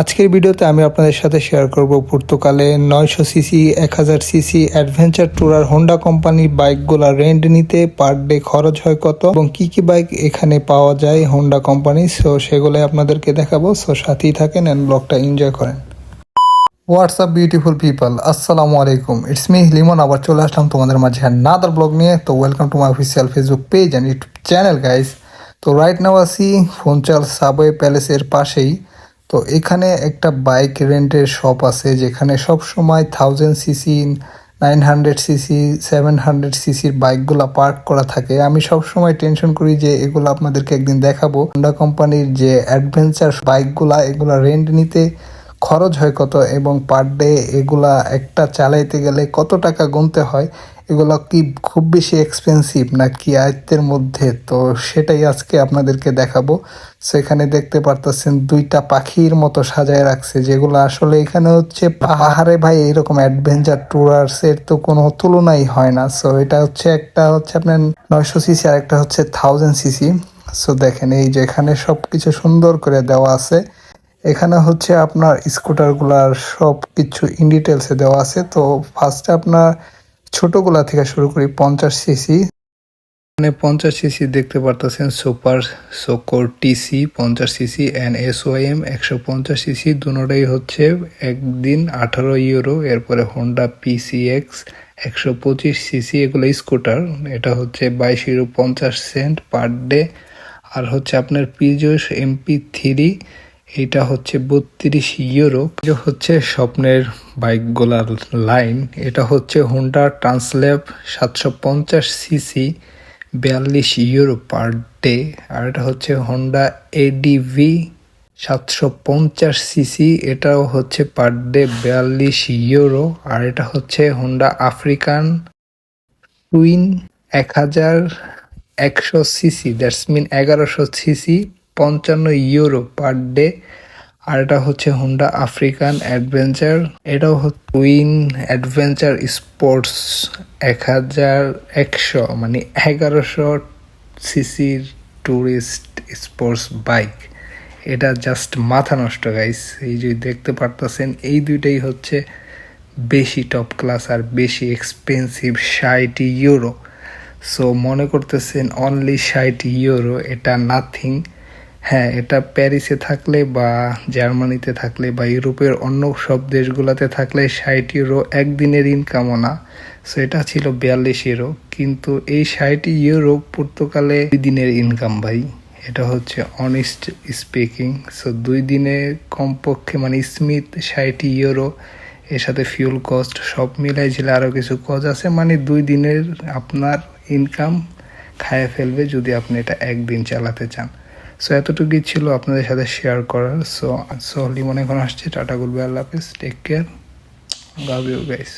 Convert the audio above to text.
আজকের ভিডিওতে আমি আপনাদের সাথে শেয়ার করব পর্তুগালে নয়শো সিসি এক হাজার সিসি অ্যাডভেঞ্চার ট্যুরার হোন্ডা কোম্পানির বাইকগুলা রেন্ট নিতে পার ডে খরচ হয় কত এবং কি কি বাইক এখানে পাওয়া যায় হোন্ডা কোম্পানি সো সেগুলোই আপনাদেরকে দেখাবো। সো সাথেই থাকেন অ্যান্ড ব্লগটা এনজয় করেন। হোয়াটসঅ্যাপ বিউটিফুল পিপল আসসালামু আলাইকুম ইটস মি লিমন আবার চলে আসলাম তোমাদের মাঝে নাদার ব্লগ নিয়ে। তো welcome to my official Facebook page and YouTube channel guys তো রাইট নাও আসি ফোনচাল সাবওয়ে প্যালেসের পাশেই। তো এখানে একটা বাইক রেন্টের শপ আছে যেখানে সব সময় thousand CC nine hundred CC seven hundred সিসির বাইকগুলো পার্ক করা থাকে। আমি সব সময় টেনশন করি যে এগুলো আপনাদেরকে একদিন দেখাবো। হোন্ডা কোম্পানির যে অ্যাডভেঞ্চার বাইকগুলা এগুলো রেন্ট নিতে খরচ হয় কত এবং পার ডে এগুলা একটা চালাইতে গেলে কত টাকা গুনতে হয়, এগুলো কি খুব বেশি এক্সপেন্সিভ না কি আয়ত্তের মধ্যে? তো সেটাই আজকে আপনাদেরকে দেখাবো। সেখানে দেখতে পারতেছেন দুইটা পাখির মতো সাজায় রাখছে, যেগুলো আসলে এখানে হচ্ছে পাহাড়ে ভাই এরকম অ্যাডভেঞ্চার ট্যুরার্সের তো কোনো তুলনাই হয় না। সো এটা হচ্ছে একটা হচ্ছে আপনার নয়শো সিসি আর একটা হচ্ছে থাউজেন্ড সিসি সো দেখেন এই যে এখানে সব কিছু সুন্দর করে দেওয়া আছে। এখানে হচ্ছে আপনার স্কুটারগুলার সব কিছু ইন ডিটেলসে দেওয়া আছে। তো ফার্স্টে আপনার ছোটগুলা থেকে শুরু করি, পঞ্চাশ সিসি মানে পঞ্চাশ সিসি দেখতে পারতেছেন সুপার সোকোর টিসি পঞ্চাশ সিসি অ্যান্ড এস এম একশো পঞ্চাশ সিসি দুটোটাই হচ্ছে একদিন আঠারো ইউরো এরপরে হোন্ডা পিসিএক্স একশো পঁচিশ সিসি এগুলো স্কুটার এটা হচ্ছে বাইশ ইউরো পঞ্চাশ সেন্ট পার ডে আর হচ্ছে আপনার পিজোস এমপি থ্রি এটা হচ্ছে বত্রিশ ইউরো। হচ্ছে স্বপ্নের বাইকগুলার লাইন। এটা হচ্ছে হোন্ডা ট্রান্সলেপ সাতশো পঞ্চাশ সিসি, বিয়াল্লিশ ইউরো পার ডে। আর এটা হচ্ছে হোন্ডা এডিভি সাতশো পঞ্চাশ সিসি, এটাও হচ্ছে পার ডে বিয়াল্লিশ ইউরো। আর এটা হচ্ছে হোন্ডা আফ্রিকান টুইন এক হাজার একশো সিসি, দ্যাটস মিন এগারোশো সিসি। পঞ্চান্ন ইউরো পার ডে, আর এটা হচ্ছে হোন্ডা আফ্রিকান অ্যাডভেঞ্চার এটাও হচ্ছে টুইন অ্যাডভেঞ্চার স্পোর্টস এক হাজার একশো মানে এগারোশো সিসির ট্যুরিস্ট স্পোর্টস বাইক এটা জাস্ট মাথা নষ্ট গাইস এই যে দেখতে পারতেছেন, এই দুইটাই হচ্ছে বেশি টপ ক্লাস আর বেশি এক্সপেন্সিভ ষাট ইউরো। সো মনে করতেছেন অনলি ষাট ইউরো, এটা নাথিং হ্যাঁ এটা প্যারিসে থাকলে বা জার্মানিতে থাকলে বা ইউরোপের অন্য সব দেশগুলোতে থাকলে ষাট ইউরো একদিনের ইনকামও না। সো এটা ছিল বিয়াল্লিশ ইউরো। কিন্তু এই ষাট ইউরো পর্তুগালে দুই দিনের ইনকাম ভাই। এটা হচ্ছে অনেস্ট স্পিকিং সো দুই দিনে কমপক্ষে মানে স্মিথ ষাট ইউরো, এর সাথে ফিউল কস্ট সব মিলাই ছিল আরও কিছু কজ আছে। মানে দুই দিনের আপনার ইনকাম খায় ফেলবে যদি আপনি এটা একদিন চালাতে চান। সো এতটুকুই ছিল আপনাদের সাথে শেয়ার করার। সো সো লিমন এখন আসছে। টাটা গুলবে আল্লাহ হাফিজ। Take care love you guys